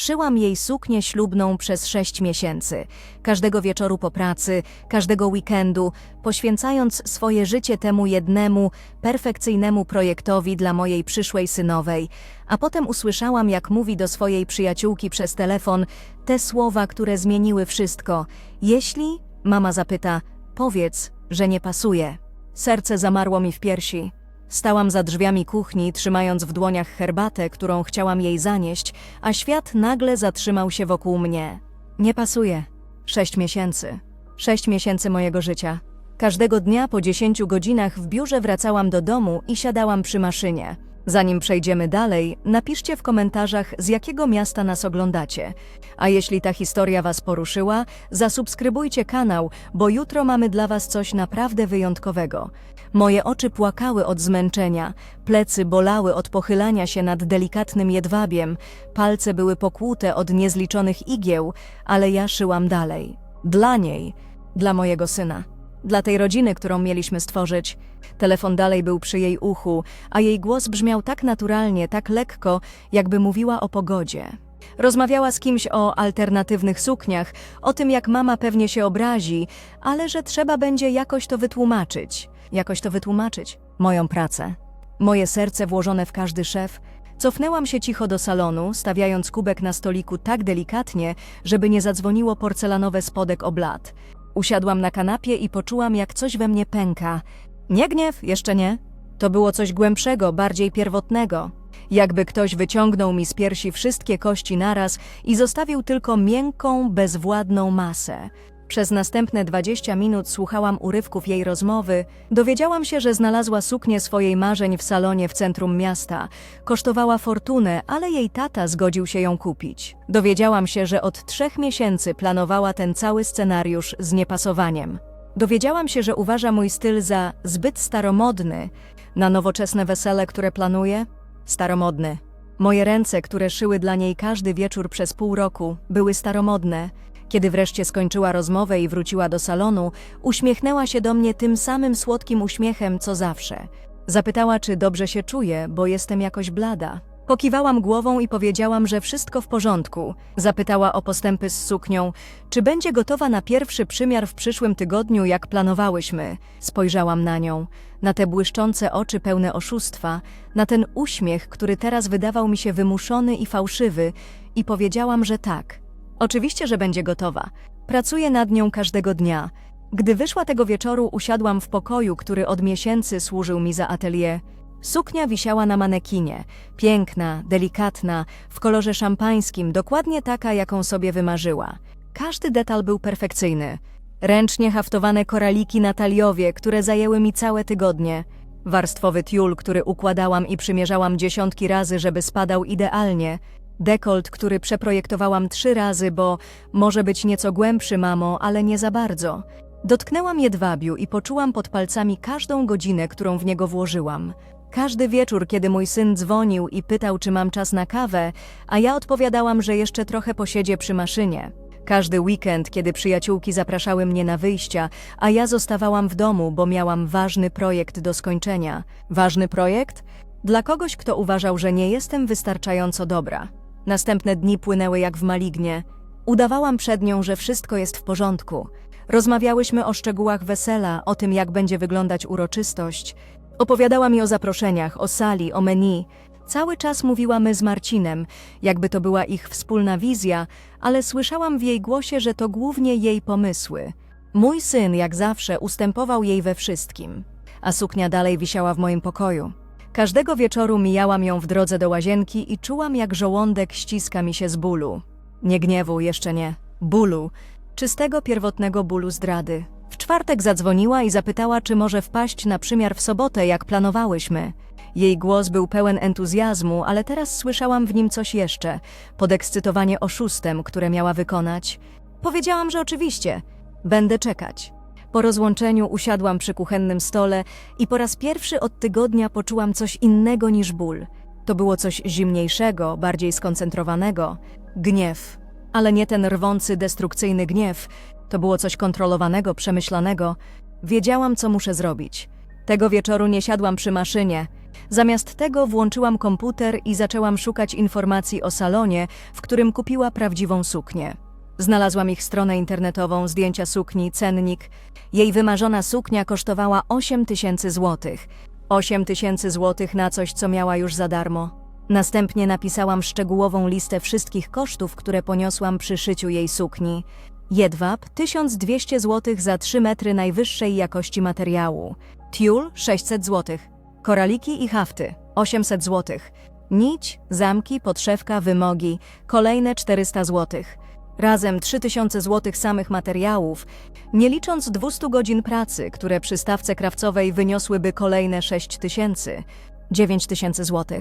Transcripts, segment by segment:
Szyłam jej suknię ślubną przez sześć miesięcy, każdego wieczoru po pracy, każdego weekendu, poświęcając swoje życie temu jednemu, perfekcyjnemu projektowi dla mojej przyszłej synowej, a potem usłyszałam, jak mówi do swojej przyjaciółki przez telefon te słowa, które zmieniły wszystko. Jeśli, mama zapyta, powiedz, że nie pasuje. Serce zamarło mi w piersi. Stałam za drzwiami kuchni, trzymając w dłoniach herbatę, którą chciałam jej zanieść, a świat nagle zatrzymał się wokół mnie. Nie pasuje. Sześć miesięcy. Sześć miesięcy mojego życia. Każdego dnia po dziesięciu godzinach w biurze wracałam do domu i siadałam przy maszynie. Zanim przejdziemy dalej, napiszcie w komentarzach, z jakiego miasta nas oglądacie. A jeśli ta historia Was poruszyła, zasubskrybujcie kanał, bo jutro mamy dla Was coś naprawdę wyjątkowego. Moje oczy płakały od zmęczenia, plecy bolały od pochylania się nad delikatnym jedwabiem, palce były pokłute od niezliczonych igieł, ale ja szyłam dalej. Dla niej, dla mojego syna. Dla tej rodziny, którą mieliśmy stworzyć. Telefon dalej był przy jej uchu, a jej głos brzmiał tak naturalnie, tak lekko, jakby mówiła o pogodzie. Rozmawiała z kimś o alternatywnych sukniach, o tym, jak mama pewnie się obrazi, ale że trzeba będzie jakoś to wytłumaczyć. Jakoś to wytłumaczyć. Moją pracę. Moje serce włożone w każdy szef. Cofnęłam się cicho do salonu, stawiając kubek na stoliku tak delikatnie, żeby nie zadzwoniło porcelanowe spodek o blat. Usiadłam na kanapie i poczułam, jak coś we mnie pęka. Nie gniew, jeszcze nie. To było coś głębszego, bardziej pierwotnego. Jakby ktoś wyciągnął mi z piersi wszystkie kości naraz i zostawił tylko miękką, bezwładną masę. Przez następne 20 minut słuchałam urywków jej rozmowy. Dowiedziałam się, że znalazła suknię swojej marzeń w salonie w centrum miasta. Kosztowała fortunę, ale jej tata zgodził się ją kupić. Dowiedziałam się, że od trzech miesięcy planowała ten cały scenariusz z niepasowaniem. Dowiedziałam się, że uważa mój styl za zbyt staromodny na nowoczesne wesele, które planuje. Staromodny. Moje ręce, które szyły dla niej każdy wieczór przez pół roku, były staromodne. Kiedy wreszcie skończyła rozmowę i wróciła do salonu, uśmiechnęła się do mnie tym samym słodkim uśmiechem, co zawsze. Zapytała, czy dobrze się czuję, bo jestem jakoś blada. Pokiwałam głową i powiedziałam, że wszystko w porządku. Zapytała o postępy z suknią, czy będzie gotowa na pierwszy przymiar w przyszłym tygodniu, jak planowałyśmy. Spojrzałam na nią, na te błyszczące oczy pełne oszustwa, na ten uśmiech, który teraz wydawał mi się wymuszony i fałszywy, i powiedziałam, że tak. Oczywiście, że będzie gotowa. Pracuję nad nią każdego dnia. Gdy wyszła tego wieczoru, usiadłam w pokoju, który od miesięcy służył mi za atelier. Suknia wisiała na manekinie, piękna, delikatna, w kolorze szampańskim, dokładnie taka, jaką sobie wymarzyła. Każdy detal był perfekcyjny. Ręcznie haftowane koraliki na taliowie, które zajęły mi całe tygodnie. Warstwowy tiul, który układałam i przymierzałam dziesiątki razy, żeby spadał idealnie. Dekolt, który przeprojektowałam trzy razy, bo może być nieco głębszy, mamo, ale nie za bardzo. Dotknęłam jedwabiu i poczułam pod palcami każdą godzinę, którą w niego włożyłam. Każdy wieczór, kiedy mój syn dzwonił i pytał, czy mam czas na kawę, a ja odpowiadałam, że jeszcze trochę posiedzie przy maszynie. Każdy weekend, kiedy przyjaciółki zapraszały mnie na wyjścia, a ja zostawałam w domu, bo miałam ważny projekt do skończenia. Ważny projekt? Dla kogoś, kto uważał, że nie jestem wystarczająco dobra. Następne dni płynęły jak w malignie. Udawałam przed nią, że wszystko jest w porządku. Rozmawiałyśmy o szczegółach wesela, o tym, jak będzie wyglądać uroczystość. Opowiadała mi o zaproszeniach, o sali, o menu. Cały czas mówiłamy z Marcinem, jakby to była ich wspólna wizja, ale słyszałam w jej głosie, że to głównie jej pomysły. Mój syn, jak zawsze, ustępował jej we wszystkim, a suknia dalej wisiała w moim pokoju. Każdego wieczoru mijałam ją w drodze do łazienki i czułam, jak żołądek ściska mi się z bólu. Nie gniewu, jeszcze nie. Bólu. Czystego, pierwotnego bólu zdrady. W czwartek zadzwoniła i zapytała, czy może wpaść na przymiar w sobotę, jak planowałyśmy. Jej głos był pełen entuzjazmu, ale teraz słyszałam w nim coś jeszcze. Podekscytowanie oszustem, które miała wykonać. Powiedziałam, że oczywiście. Będę czekać. Po rozłączeniu usiadłam przy kuchennym stole i po raz pierwszy od tygodnia poczułam coś innego niż ból. To było coś zimniejszego, bardziej skoncentrowanego. Gniew. Ale nie ten rwący, destrukcyjny gniew. To było coś kontrolowanego, przemyślanego. Wiedziałam, co muszę zrobić. Tego wieczoru nie siadłam przy maszynie. Zamiast tego włączyłam komputer i zaczęłam szukać informacji o salonie, w którym kupiła prawdziwą suknię. Znalazłam ich stronę internetową, zdjęcia sukni, cennik. Jej wymarzona suknia kosztowała 8 tysięcy złotych. 8 tysięcy złotych na coś, co miała już za darmo. Następnie napisałam szczegółową listę wszystkich kosztów, które poniosłam przy szyciu jej sukni. Jedwab 1200 zł za 3 metry najwyższej jakości materiału. Tiul 600 zł. Koraliki i hafty 800 zł. Nić, zamki, podszewka, wymogi kolejne 400 zł. Razem 3000 zł samych materiałów, nie licząc 200 godzin pracy, które przy stawce krawcowej wyniosłyby kolejne 6000, 9000 zł.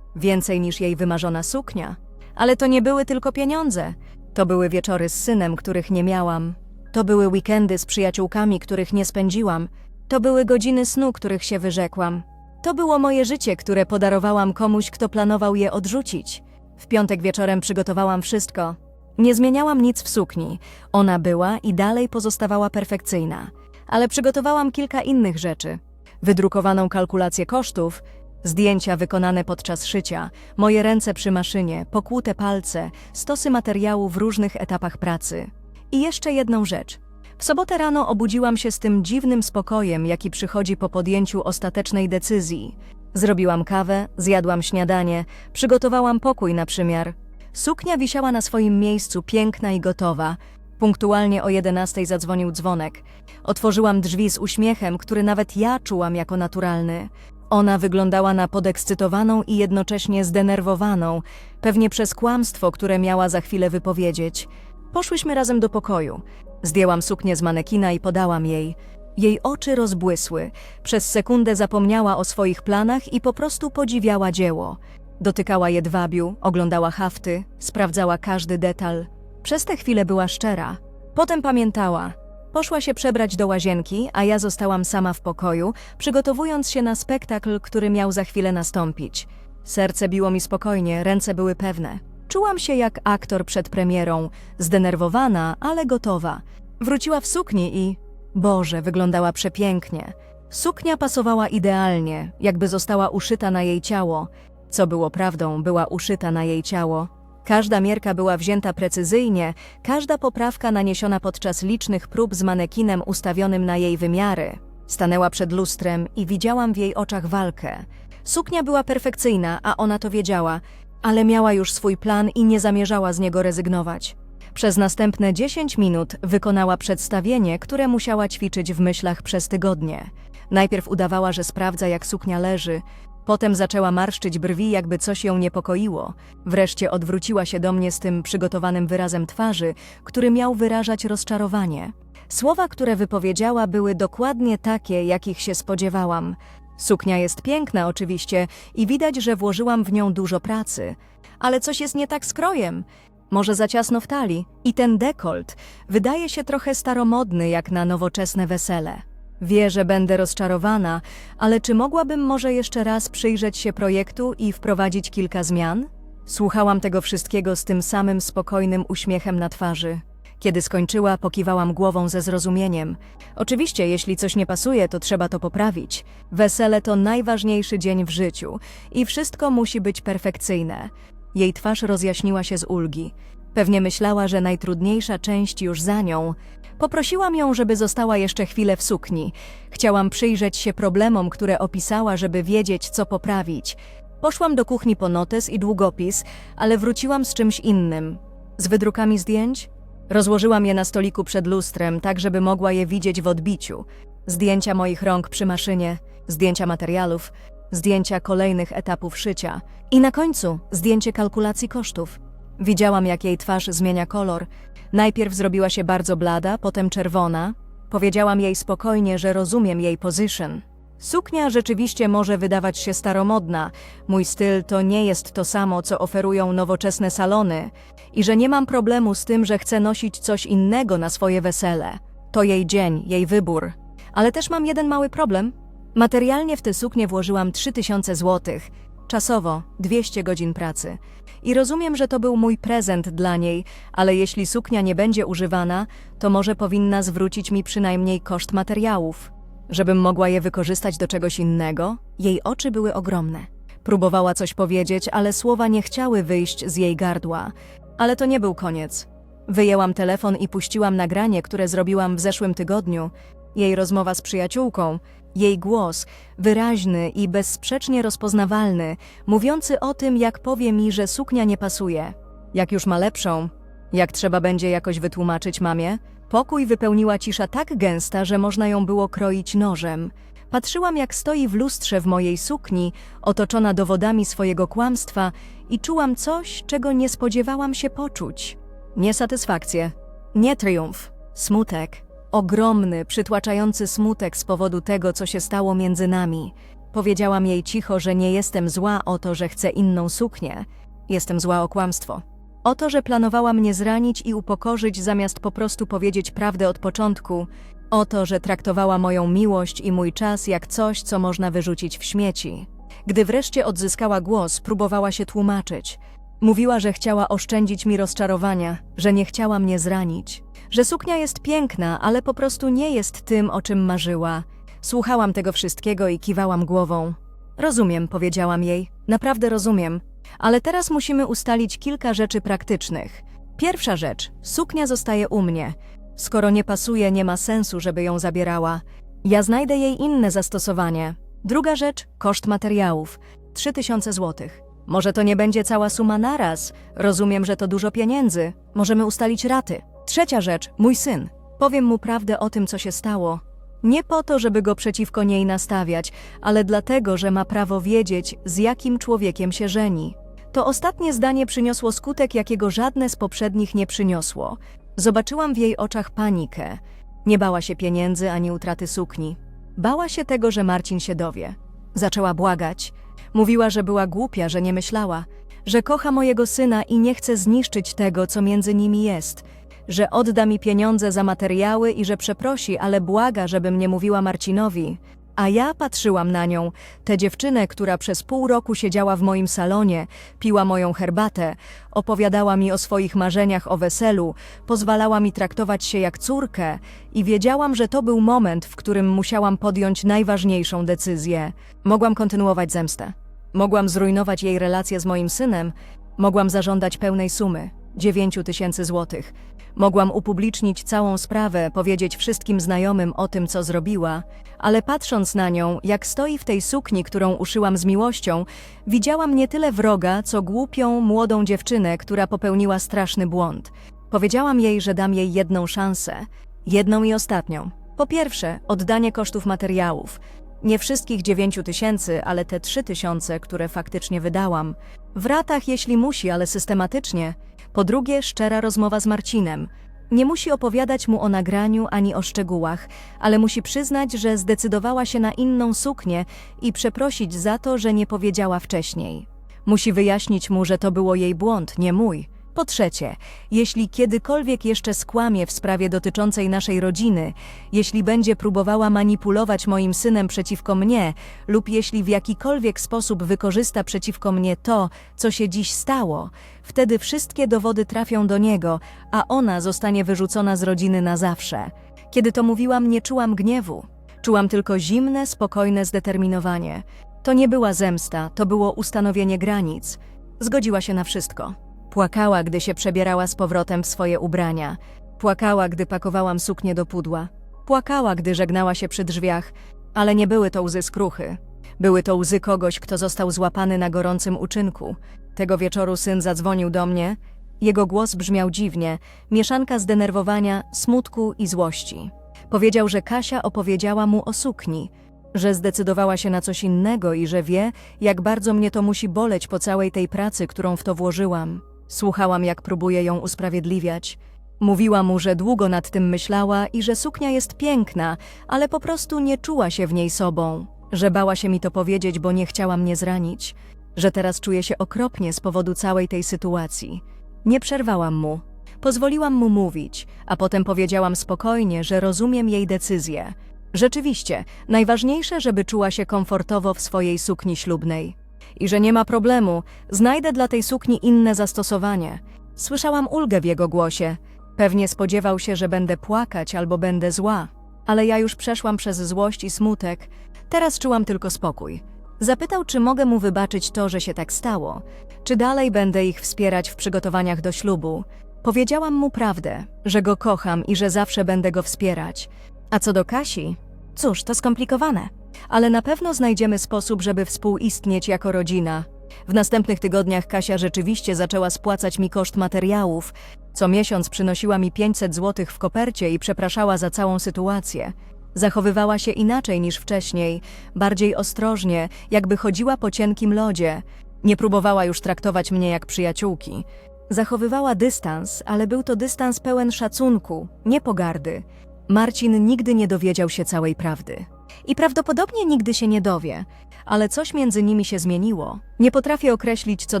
Więcej niż jej wymarzona suknia. Ale to nie były tylko pieniądze. To były wieczory z synem, których nie miałam. To były weekendy z przyjaciółkami, których nie spędziłam. To były godziny snu, których się wyrzekłam. To było moje życie, które podarowałam komuś, kto planował je odrzucić. W piątek wieczorem przygotowałam wszystko. Nie zmieniałam nic w sukni. Ona była i dalej pozostawała perfekcyjna. Ale przygotowałam kilka innych rzeczy. Wydrukowaną kalkulację kosztów, zdjęcia wykonane podczas szycia, moje ręce przy maszynie, pokłute palce, stosy materiału w różnych etapach pracy. I jeszcze jedną rzecz. W sobotę rano obudziłam się z tym dziwnym spokojem, jaki przychodzi po podjęciu ostatecznej decyzji. Zrobiłam kawę, zjadłam śniadanie, przygotowałam pokój na przymiar. Suknia wisiała na swoim miejscu, piękna i gotowa. Punktualnie o 11 zadzwonił dzwonek. Otworzyłam drzwi z uśmiechem, który nawet ja czułam jako naturalny. Ona wyglądała na podekscytowaną i jednocześnie zdenerwowaną, pewnie przez kłamstwo, które miała za chwilę wypowiedzieć. Poszłyśmy razem do pokoju. Zdjęłam suknię z manekina i podałam jej. Jej oczy rozbłysły. Przez sekundę zapomniała o swoich planach i po prostu podziwiała dzieło. Dotykała jedwabiu, oglądała hafty, sprawdzała każdy detal. Przez tę chwilę była szczera. Potem pamiętała. Poszła się przebrać do łazienki, a ja zostałam sama w pokoju, przygotowując się na spektakl, który miał za chwilę nastąpić. Serce biło mi spokojnie, ręce były pewne. Czułam się jak aktor przed premierą, zdenerwowana, ale gotowa. Wróciła w sukni i... Boże, wyglądała przepięknie. Suknia pasowała idealnie, jakby została uszyta na jej ciało. Co było prawdą, była uszyta na jej ciało. Każda mierka była wzięta precyzyjnie, każda poprawka naniesiona podczas licznych prób z manekinem ustawionym na jej wymiary. Stanęła przed lustrem i widziałam w jej oczach walkę. Suknia była perfekcyjna, a ona to wiedziała, ale miała już swój plan i nie zamierzała z niego rezygnować. Przez następne 10 minut wykonała przedstawienie, które musiała ćwiczyć w myślach przez tygodnie. Najpierw udawała, że sprawdza, jak suknia leży, potem zaczęła marszczyć brwi, jakby coś ją niepokoiło. Wreszcie odwróciła się do mnie z tym przygotowanym wyrazem twarzy, który miał wyrażać rozczarowanie. Słowa, które wypowiedziała, były dokładnie takie, jakich się spodziewałam. Suknia jest piękna, oczywiście, i widać, że włożyłam w nią dużo pracy. Ale coś jest nie tak z krojem. Może za ciasno w talii. I ten dekolt wydaje się trochę staromodny, jak na nowoczesne wesele. Wie, że będę rozczarowana, ale czy mogłabym może jeszcze raz przyjrzeć się projektu i wprowadzić kilka zmian? Słuchałam tego wszystkiego z tym samym spokojnym uśmiechem na twarzy. Kiedy skończyła, pokiwałam głową ze zrozumieniem. Oczywiście, jeśli coś nie pasuje, to trzeba to poprawić. Wesele to najważniejszy dzień w życiu i wszystko musi być perfekcyjne. Jej twarz rozjaśniła się z ulgi. Pewnie myślała, że najtrudniejsza część już za nią. Poprosiłam ją, żeby została jeszcze chwilę w sukni. Chciałam przyjrzeć się problemom, które opisała, żeby wiedzieć, co poprawić. Poszłam do kuchni po notes i długopis, ale wróciłam z czymś innym. Z wydrukami zdjęć? Rozłożyłam je na stoliku przed lustrem, tak żeby mogła je widzieć w odbiciu. Zdjęcia moich rąk przy maszynie, zdjęcia materiałów, zdjęcia kolejnych etapów szycia i na końcu zdjęcie kalkulacji kosztów. Widziałam, jak jej twarz zmienia kolor. Najpierw zrobiła się bardzo blada, potem czerwona. Powiedziałam jej spokojnie, że rozumiem jej position. Suknia rzeczywiście może wydawać się staromodna. Mój styl to nie jest to samo, co oferują nowoczesne salony. I że nie mam problemu z tym, że chcę nosić coś innego na swoje wesele. To jej dzień, jej wybór. Ale też mam jeden mały problem. Materialnie w tę suknię włożyłam 3000 złotych. Czasowo 200 godzin pracy. I rozumiem, że to był mój prezent dla niej, ale jeśli suknia nie będzie używana, to może powinna zwrócić mi przynajmniej koszt materiałów. Żebym mogła je wykorzystać do czegoś innego? Jej oczy były ogromne. Próbowała coś powiedzieć, ale słowa nie chciały wyjść z jej gardła. Ale to nie był koniec. Wyjęłam telefon i puściłam nagranie, które zrobiłam w zeszłym tygodniu. Jej rozmowa z przyjaciółką, jej głos, wyraźny i bezsprzecznie rozpoznawalny, mówiący o tym, jak powie mi, że suknia nie pasuje. Jak już ma lepszą, jak trzeba będzie jakoś wytłumaczyć mamie, pokój wypełniła cisza tak gęsta, że można ją było kroić nożem. Patrzyłam, jak stoi w lustrze w mojej sukni, otoczona dowodami swojego kłamstwa i czułam coś, czego nie spodziewałam się poczuć. Nie satysfakcję, nie triumf, smutek. Ogromny, przytłaczający smutek z powodu tego, co się stało między nami. Powiedziałam jej cicho, że nie jestem zła o to, że chcę inną suknię. Jestem zła o kłamstwo. O to, że planowała mnie zranić i upokorzyć, zamiast po prostu powiedzieć prawdę od początku. O to, że traktowała moją miłość i mój czas jak coś, co można wyrzucić w śmieci. Gdy wreszcie odzyskała głos, próbowała się tłumaczyć. Mówiła, że chciała oszczędzić mi rozczarowania, że nie chciała mnie zranić, że suknia jest piękna, ale po prostu nie jest tym, o czym marzyła. Słuchałam tego wszystkiego i kiwałam głową. Rozumiem, powiedziałam jej, naprawdę rozumiem, ale teraz musimy ustalić kilka rzeczy praktycznych. Pierwsza rzecz, suknia zostaje u mnie. Skoro nie pasuje, nie ma sensu, żeby ją zabierała. Ja znajdę jej inne zastosowanie. Druga rzecz, koszt materiałów 3000 złotych. Może to nie będzie cała suma naraz. Rozumiem, że to dużo pieniędzy. Możemy ustalić raty. Trzecia rzecz, mój syn. Powiem mu prawdę o tym, co się stało. Nie po to, żeby go przeciwko niej nastawiać, ale dlatego, że ma prawo wiedzieć, z jakim człowiekiem się żeni. To ostatnie zdanie przyniosło skutek, jakiego żadne z poprzednich nie przyniosło. Zobaczyłam w jej oczach panikę. Nie bała się pieniędzy ani utraty sukni. Bała się tego, że Marcin się dowie. Zaczęła błagać. Mówiła, że była głupia, że nie myślała, że kocha mojego syna i nie chce zniszczyć tego, co między nimi jest, że odda mi pieniądze za materiały i że przeprosi, ale błaga, żebym nie mówiła Marcinowi. A ja patrzyłam na nią, tę dziewczynę, która przez pół roku siedziała w moim salonie, piła moją herbatę, opowiadała mi o swoich marzeniach o weselu, pozwalała mi traktować się jak córkę i wiedziałam, że to był moment, w którym musiałam podjąć najważniejszą decyzję. Mogłam kontynuować zemstę. Mogłam zrujnować jej relacje z moim synem, mogłam zażądać pełnej sumy 9 tysięcy złotych. Mogłam upublicznić całą sprawę, powiedzieć wszystkim znajomym o tym, co zrobiła, ale patrząc na nią, jak stoi w tej sukni, którą uszyłam z miłością, widziałam nie tyle wroga, co głupią, młodą dziewczynę, która popełniła straszny błąd. Powiedziałam jej, że dam jej jedną szansę. Jedną i ostatnią. Po pierwsze, oddanie kosztów materiałów. Nie wszystkich dziewięciu tysięcy, ale te trzy tysiące, które faktycznie wydałam. W ratach, jeśli musi, ale systematycznie. Po drugie, szczera rozmowa z Marcinem. Nie musi opowiadać mu o nagraniu ani o szczegółach, ale musi przyznać, że zdecydowała się na inną suknię i przeprosić za to, że nie powiedziała wcześniej. Musi wyjaśnić mu, że to było jej błąd, nie mój. Po trzecie, jeśli kiedykolwiek jeszcze skłamie w sprawie dotyczącej naszej rodziny, jeśli będzie próbowała manipulować moim synem przeciwko mnie, lub jeśli w jakikolwiek sposób wykorzysta przeciwko mnie to, co się dziś stało, wtedy wszystkie dowody trafią do niego, a ona zostanie wyrzucona z rodziny na zawsze. Kiedy to mówiłam, nie czułam gniewu. Czułam tylko zimne, spokojne zdeterminowanie. To nie była zemsta, to było ustanowienie granic. Zgodziła się na wszystko. Płakała, gdy się przebierała z powrotem w swoje ubrania. Płakała, gdy pakowałam suknię do pudła. Płakała, gdy żegnała się przy drzwiach, ale nie były to łzy skruchy. Były to łzy kogoś, kto został złapany na gorącym uczynku. Tego wieczoru syn zadzwonił do mnie. Jego głos brzmiał dziwnie, mieszanka zdenerwowania, smutku i złości. Powiedział, że Kasia opowiedziała mu o sukni, że zdecydowała się na coś innego i że wie, jak bardzo mnie to musi boleć po całej tej pracy, którą w to włożyłam. Słuchałam, jak próbuje ją usprawiedliwiać. Mówiła mu, że długo nad tym myślała i że suknia jest piękna, ale po prostu nie czuła się w niej sobą. Że bała się mi to powiedzieć, bo nie chciała mnie zranić. Że teraz czuje się okropnie z powodu całej tej sytuacji. Nie przerwałam mu. Pozwoliłam mu mówić, a potem powiedziałam spokojnie, że rozumiem jej decyzję. Rzeczywiście, najważniejsze, żeby czuła się komfortowo w swojej sukni ślubnej. I że nie ma problemu, znajdę dla tej sukni inne zastosowanie. Słyszałam ulgę w jego głosie. Pewnie spodziewał się, że będę płakać albo będę zła. Ale ja już przeszłam przez złość i smutek, teraz czułam tylko spokój. Zapytał, czy mogę mu wybaczyć to, że się tak stało, czy dalej będę ich wspierać w przygotowaniach do ślubu. Powiedziałam mu prawdę, że go kocham i że zawsze będę go wspierać. A co do Kasi, cóż, to skomplikowane, ale na pewno znajdziemy sposób, żeby współistnieć jako rodzina. W następnych tygodniach Kasia rzeczywiście zaczęła spłacać mi koszt materiałów. Co miesiąc przynosiła mi 500 zł w kopercie i przepraszała za całą sytuację. Zachowywała się inaczej niż wcześniej, bardziej ostrożnie, jakby chodziła po cienkim lodzie. Nie próbowała już traktować mnie jak przyjaciółki. Zachowywała dystans, ale był to dystans pełen szacunku, nie pogardy. Marcin nigdy nie dowiedział się całej prawdy. I prawdopodobnie nigdy się nie dowie, ale coś między nimi się zmieniło. Nie potrafię określić co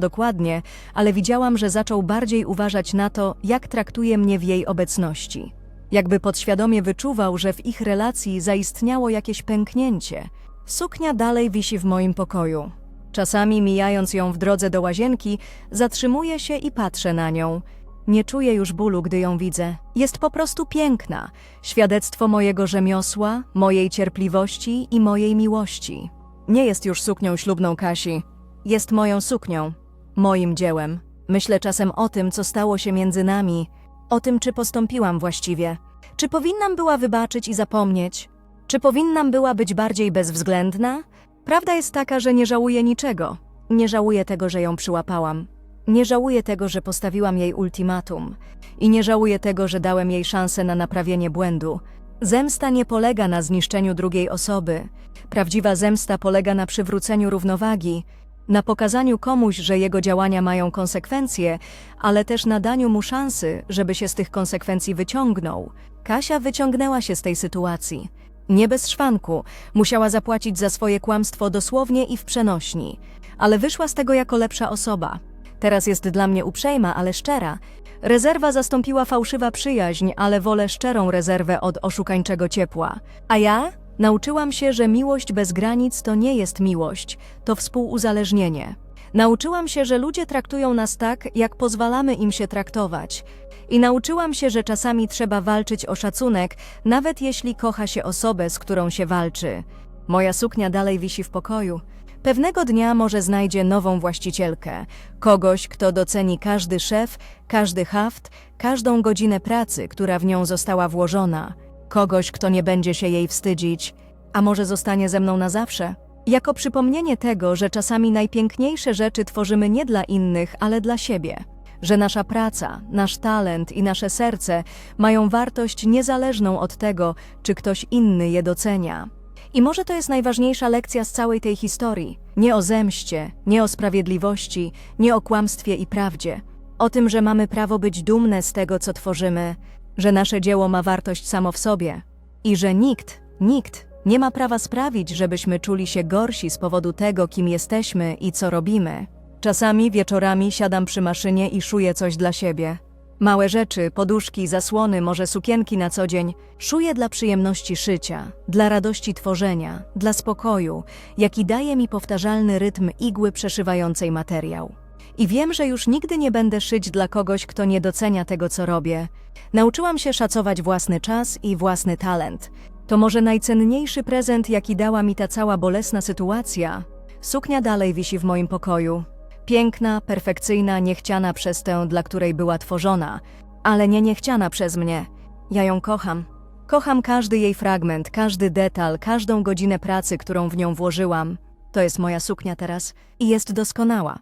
dokładnie, ale widziałam, że zaczął bardziej uważać na to, jak traktuje mnie w jej obecności. Jakby podświadomie wyczuwał, że w ich relacji zaistniało jakieś pęknięcie. Suknia dalej wisi w moim pokoju. Czasami, mijając ją w drodze do łazienki, zatrzymuję się i patrzę na nią. Nie czuję już bólu, gdy ją widzę. Jest po prostu piękna. Świadectwo mojego rzemiosła, mojej cierpliwości i mojej miłości. Nie jest już suknią ślubną Kasi. Jest moją suknią, moim dziełem. Myślę czasem o tym, co stało się między nami, o tym, czy postąpiłam właściwie. Czy powinnam była wybaczyć i zapomnieć? Czy powinnam była być bardziej bezwzględna? Prawda jest taka, że nie żałuję niczego. Nie żałuję tego, że ją przyłapałam. Nie żałuję tego, że postawiłam jej ultimatum. I nie żałuję tego, że dałem jej szansę na naprawienie błędu. Zemsta nie polega na zniszczeniu drugiej osoby. Prawdziwa zemsta polega na przywróceniu równowagi, na pokazaniu komuś, że jego działania mają konsekwencje, ale też na daniu mu szansy, żeby się z tych konsekwencji wyciągnął. Kasia wyciągnęła się z tej sytuacji. Nie bez szwanku, musiała zapłacić za swoje kłamstwo dosłownie i w przenośni, ale wyszła z tego jako lepsza osoba. Teraz jest dla mnie uprzejma, ale szczera. Rezerwa zastąpiła fałszywa przyjaźń, ale wolę szczerą rezerwę od oszukańczego ciepła. A ja? Nauczyłam się, że miłość bez granic to nie jest miłość, to współuzależnienie. Nauczyłam się, że ludzie traktują nas tak, jak pozwalamy im się traktować. I nauczyłam się, że czasami trzeba walczyć o szacunek, nawet jeśli kocha się osobę, z którą się walczy. Moja suknia dalej wisi w pokoju. Pewnego dnia może znajdzie nową właścicielkę, kogoś, kto doceni każdy szef, każdy haft, każdą godzinę pracy, która w nią została włożona, kogoś, kto nie będzie się jej wstydzić, a może zostanie ze mną na zawsze. Jako przypomnienie tego, że czasami najpiękniejsze rzeczy tworzymy nie dla innych, ale dla siebie. Że nasza praca, nasz talent i nasze serce mają wartość niezależną od tego, czy ktoś inny je docenia. I może to jest najważniejsza lekcja z całej tej historii. Nie o zemście, nie o sprawiedliwości, nie o kłamstwie i prawdzie. O tym, że mamy prawo być dumne z tego, co tworzymy, że nasze dzieło ma wartość samo w sobie i że nikt, nikt nie ma prawa sprawić, żebyśmy czuli się gorsi z powodu tego, kim jesteśmy i co robimy. Czasami wieczorami siadam przy maszynie i szuję coś dla siebie. Małe rzeczy, poduszki, zasłony, może sukienki na co dzień, szuję dla przyjemności szycia, dla radości tworzenia, dla spokoju, jaki daje mi powtarzalny rytm igły przeszywającej materiał. I wiem, że już nigdy nie będę szyć dla kogoś, kto nie docenia tego, co robię. Nauczyłam się szacować własny czas i własny talent. To może najcenniejszy prezent, jaki dała mi ta cała bolesna sytuacja. Suknia dalej wisi w moim pokoju. Piękna, perfekcyjna, niechciana przez tę, dla której była tworzona, ale nie niechciana przez mnie. Ja ją kocham. Kocham każdy jej fragment, każdy detal, każdą godzinę pracy, którą w nią włożyłam. To jest moja suknia teraz i jest doskonała.